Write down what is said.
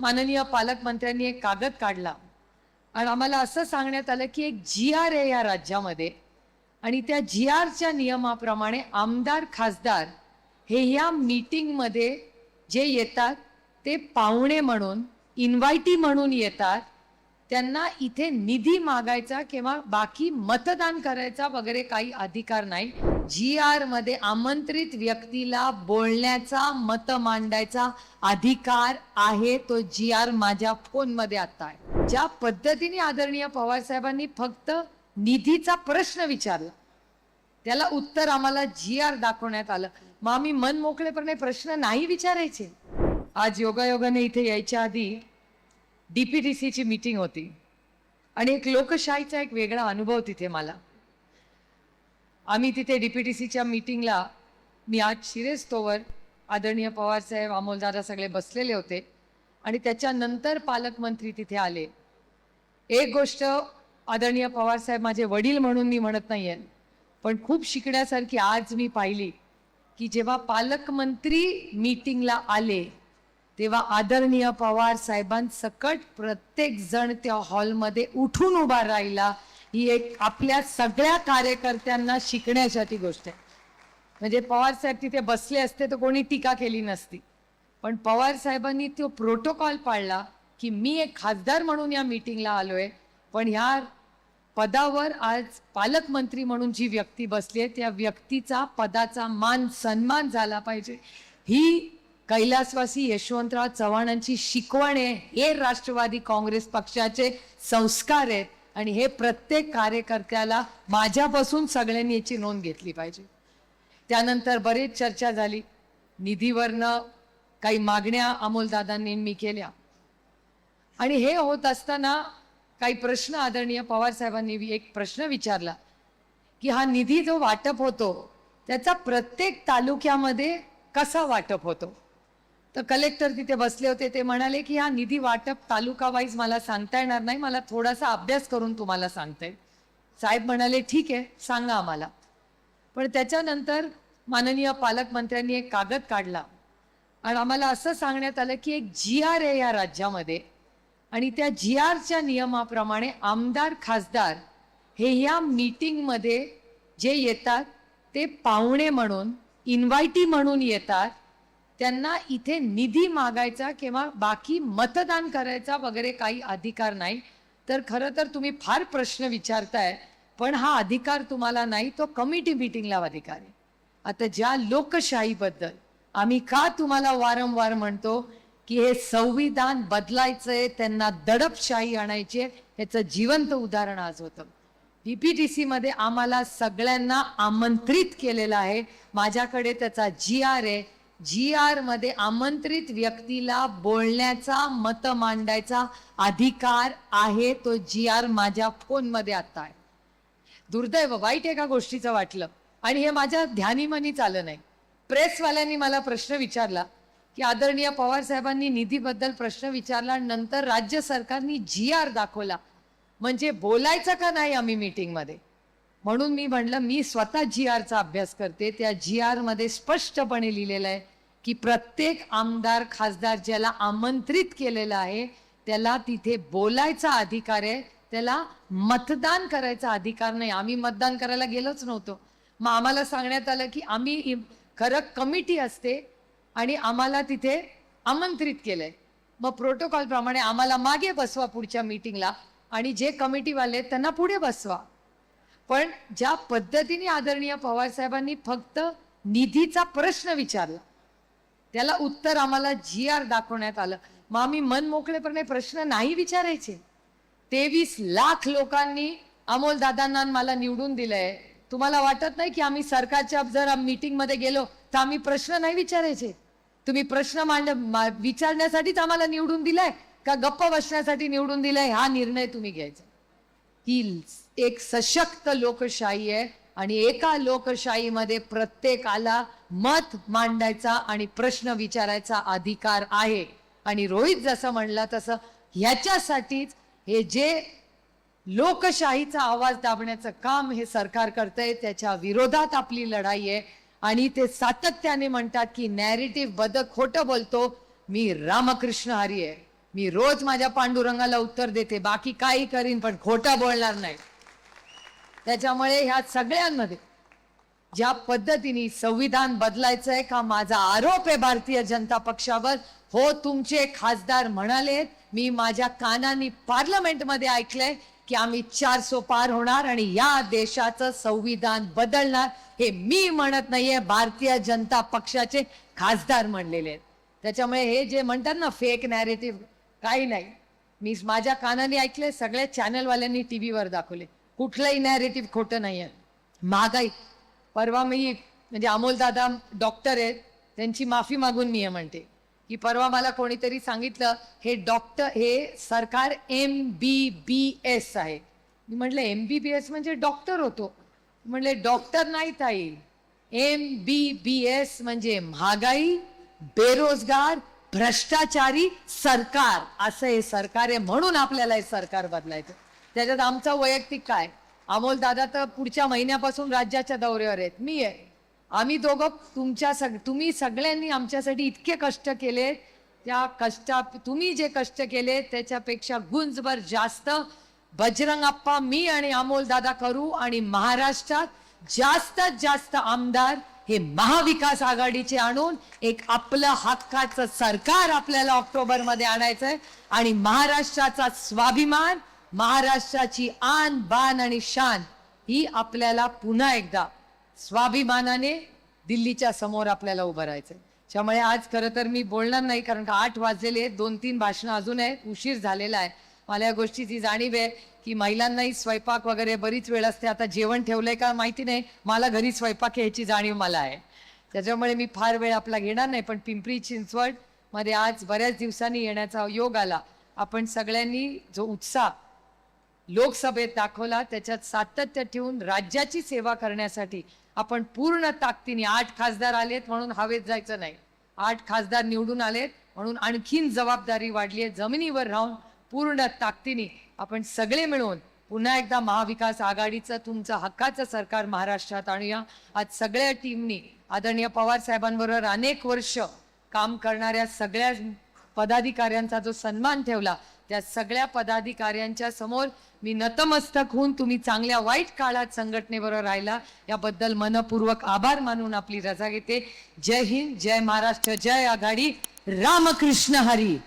माननीय पालकमंत्र्यांनी एक कागद काढला. आणि आम्हाला असं सांगण्यात आलं की एक जी आर आहे या राज्यामध्ये आणि त्या जी आरच्या नियमाप्रमाणे आमदार खासदार हे या मीटिंगमध्ये जे येतात ते पाहुणे म्हणून इन्व्हायटी म्हणून येतात. त्यांना इथे निधी मागायचा किंवा बाकी मतदान करायचा वगैरे काही अधिकार नाही. जी आरमध्ये आमंत्रित व्यक्तीला बोलण्याचा मत मांडायचा अधिकार आहे तो जी आर माझ्या फोनमध्ये आता आहे. ज्या पद्धतीने आदरणीय पवार साहेबांनी फक्त निधीचा प्रश्न विचारला त्याला उत्तर आम्हाला जी आर दाखवण्यात आलं. मग आम्ही मन मोकळेपणे प्रश्न नाही विचारायचे. आज योगायोगाने इथे यायच्या आधी डीपीडीसीची मीटिंग होती. आणि एक लोकशाहीचा एक वेगळा अनुभव तिथे मला. आम्ही तिथे डी पी टी सीच्या मीटिंगला मी आज शिरेस्तोवर आदरणीय पवारसाहेब अमोलदादा सगळे बसलेले होते. आणि त्याच्यानंतर पालकमंत्री तिथे आले. एक गोष्ट आदरणीय पवारसाहेब माझे वडील म्हणून मी म्हणत नाही आहे पण खूप शिकण्यासारखी आज मी पाहिली की जेव्हा पालकमंत्री मीटिंगला आले तेव्हा आदरणीय पवार साहेबांसकट प्रत्येक जण त्या हॉलमध्ये उठून उभा राहिला. ही एक आपल्या सगळ्या कार्यकर्त्यांना शिकण्यासाठी गोष्ट आहे. म्हणजे पवार साहेब तिथे बसले असते तर कोणी टीका केली नसती. पण पवार साहेबांनी तो प्रोटोकॉल पाळला की मी एक खासदार म्हणून या मीटिंगला आलो आहे पण ह्या पदावर आज पालकमंत्री म्हणून जी व्यक्ती बसली आहे त्या व्यक्तीचा पदाचा मान सन्मान झाला पाहिजे. ही कैलासवासी यशवंतराव चव्हाणांची शिकवण आहे. हे राष्ट्रवादी काँग्रेस पक्षाचे संस्कार आहेत. आणि हे प्रत्येक कार्यकर्त्याला माझ्यापासून सगळ्यांनी याची नोंद घेतली पाहिजे. त्यानंतर बरीच चर्चा झाली. निधीवरनं काही मागण्या अमोलदादांनी मी केल्या. आणि हे होत असताना काही प्रश्न आदरणीय पवारसाहेबांनी एक प्रश्न विचारला की हा निधी जो वाटप होतो त्याचा प्रत्येक तालुक्यामध्ये कसा वाटप होतो? तर कलेक्टर तिथे बसले होते. ते म्हणाले की हा निधी वाटप तालुका वाईज मला सांगता येणार नाही. मला थोडासा अभ्यास करून तुम्हाला सांगते. साहेब म्हणाले ठीक आहे सांगा आम्हाला. पण त्याच्यानंतर माननीय पालकमंत्र्यांनी एक कागद काढला. आणि आम्हाला असं सांगण्यात आलं की एक जी आर आहे या राज्यामध्ये आणि त्या जी आरच्या नियमाप्रमाणे आमदार खासदार हे या मीटिंगमध्ये जे येतात ते पाहुणे म्हणून इन्व्हायटी म्हणून येतात त्यांना इथे निधी मागायचा किंवा बाकी मतदान करायचा वगैरे काही अधिकार नाही. तर खरं तर तुम्ही फार प्रश्न विचारताय पण हा अधिकार तुम्हाला नाही तो कमिटी मिटिंगला अधिकार आहे. आता ज्या लोकशाहीबद्दल आम्ही का तुम्हाला वारंवार म्हणतो की हे संविधान बदलायचंय त्यांना दडपशाही आणायची आहे ह्याचं जिवंत उदाहरण आज होतं. पीपीटीसी मध्ये आम्हाला सगळ्यांना आमंत्रित केलेलं आहे. माझ्याकडे त्याचा जी आर आहे. जी आरमध्ये आमंत्रित व्यक्तीला बोलण्याचा मत मांडायचा अधिकार आहे तो जी आर माझ्या फोनमध्ये आता आहे. दुर्दैव वाईट एका गोष्टीचं वाटलं. आणि हे माझ्या ध्यानीमनीच आलं नाही. प्रेसवाल्यांनी मला प्रश्न विचारला की आदरणीय पवार साहेबांनी निधीबद्दल प्रश्न विचारला नंतर राज्य सरकारनी जी आर दाखवला. म्हणजे बोलायचं का नाही आम्ही मीटिंगमध्ये म्हणून मी म्हणलं मी स्वतः जी आरचा अभ्यास करते. त्या जी आरमध्ये स्पष्टपणे लिहिलेलं आहे की प्रत्येक आमदार खासदार ज्याला आमंत्रित केलेलं आहे त्याला तिथे बोलायचा अधिकार आहे त्याला मतदान करायचा अधिकार नाही. आम्ही मतदान करायला गेलोच नव्हतो. मग आम्हाला सांगण्यात आलं की आम्ही खरं कमिटी असते आणि आम्हाला तिथे आमंत्रित केलं आहे मग प्रोटोकॉलप्रमाणे आम्हाला मागे बसवा पुढच्या मीटिंगला आणि जे कमिटीवाले आहेत त्यांना पुढे बसवा. पण ज्या पद्धतीने आदरणीय पवार साहेबांनी फक्त निधीचा प्रश्न विचारला त्याला उत्तर आम्हाला जी आर दाखवण्यात आलं. मग आम्ही मन मोकळेपणे प्रश्न नाही विचारायचे. तेवीस लाख लोकांनी अमोल दादांना मला निवडून दिलंय. तुम्हाला वाटत नाही की आम्ही सरकारच्या जर मीटिंगमध्ये गेलो तर आम्ही प्रश्न नाही विचारायचे? तुम्ही प्रश्न मांड मा- विचारण्यासाठीच आम्हाला निवडून दिलाय का गप्प बसण्यासाठी निवडून दिलाय? हा निर्णय तुम्ही घ्यायचा. ही एक सशक्त लोकशाही आहे आणि एका लोकशाहीमध्ये प्रत्येकाला मत मांडायचा आणि प्रश्न विचारायचा अधिकार आहे. आणि रोहित जसं म्हणला तसं ह्याच्यासाठीच हे जे लोकशाहीचा आवाज दाबण्याचं काम हे सरकार करतंय त्याच्या विरोधात आपली लढाई आहे. आणि ते सातत्याने म्हणतात की नॅरेटिव्ह बदल खोटं बोलतो. मी रामकृष्ण हरी आहे. मी रोज माझ्या पांडुरंगाला उत्तर देते बाकी काही करीन पण खोटा बोलणार नाही. त्याच्यामुळे ह्या सगळ्यांमध्ये ज्या पद्धतीने संविधान बदलायचंय का माझा आरोप आहे भारतीय जनता पक्षावर हो तुमचे खासदार म्हणाले मी माझ्या कानाने पार्लमेंटमध्ये ऐकलंय की आम्ही चारसो पार होणार आणि या देशाचं संविधान बदलणार हे मी म्हणत नाहीये भारतीय जनता पक्षाचे खासदार म्हणलेले आहेत. त्याच्यामुळे हे जे म्हणतात ना फेक नॅरेटिव्ह काही नाही. मी माझ्या कानाने ऐकले सगळ्या चॅनलवाल्यांनी टीव्हीवर दाखवले. कुठलंही नॅरेटिव्ह खोटं नाही आहे महागाई. परवा मी म्हणजे अमोल दादा डॉक्टर आहेत त्यांची माफी मागून मी हे म्हणते. की परवा मला कोणीतरी सांगितलं हे डॉक्टर हे सरकार एम बी बी एस आहे. मी म्हटलं एम बी बी एस म्हणजे डॉक्टर होतो. म्हणले डॉक्टर नाही ताई. एम बी बी एस म्हणजे महागाई बेरोजगार भ्रष्टाचारी सरकार असं हे सरकार आहे म्हणून आपल्याला हे सरकार बदलायचं. त्याच्यात आमचा वैयक्तिक काय? अमोल दादा तर पुढच्या महिन्यापासून राज्याच्या दौऱ्यावर आहेत. मी आहे. आम्ही दोघं तुमच्या सग तुम्ही सगळ्यांनी आमच्यासाठी इतके कष्ट केले त्या कष्टा तुम्ही जे कष्ट केले त्याच्यापेक्षा गुंजभर जास्त बजरंग अप्पा मी आणि अमोल दादा करू आणि महाराष्ट्रात जास्तीत जास्त आमदार हे महाविकास आघाडीचे आणून एक आपलं हक्काचं सरकार आपल्याला ऑक्टोबरमध्ये आणायचंय. आणि महाराष्ट्राचा स्वाभिमान महाराष्ट्राची आन बान आणि शान ही आपल्याला पुन्हा एकदा स्वाभिमानाने दिल्लीच्या समोर आपल्याला उभं राहायचंय. त्यामुळे आज खरं तर मी बोलणार नाही कारण का आठ वाजलेले आहेत दोन तीन भाषणं अजून आहेत उशीर झालेला आहे. मला या गोष्टीची जाणीव आहे की महिलांनाही स्वयंपाक वगैरे बरीच वेळ असते. आता जेवण ठेवलंय का माहिती नाही. मला घरी स्वयंपाक घ्यायची जाणीव मला आहे. त्याच्यामुळे मी फार वेळ आपला घेणार नाही. पण पिंपरी चिंचवडमध्ये आज बऱ्याच दिवसांनी येण्याचा योग आला. आपण सगळ्यांनी जो उत्साह लोकसभेत दाखवला त्याच्यात सातत्य ठेवून राज्याची सेवा करण्यासाठी आपण पूर्ण ताकदीने आठ खासदार आलेत म्हणून हवेत जायचं नाही. आठ खासदार निवडून आलेत म्हणून आणखीन जबाबदारी वाढली आहे. जमिनीवर राहून पूर्ण ताकदीने आपण सगळे मिळून पुन्हा एकदा महाविकास आघाडीचं तुमचं हक्काचं सरकार महाराष्ट्रात आणूया. आज सगळ्या टीमनी आदरणीय पवार साहेबांबरोबर अनेक वर्ष काम करणाऱ्या सगळ्या पदाधिकाऱ्यांचा जो सन्मान ठेवला त्या सगळ्या पदाधिकाऱ्यांच्या समोर मी नतमस्तक होऊन तुम्ही चांगल्या वाईट काळात संघटनेबरोबर राहिला. याबद्दल मनपूर्वक आभार मानून आपली रजा घेते. जय हिंद जय महाराष्ट्र जय आघाडी. रामकृष्ण हरी.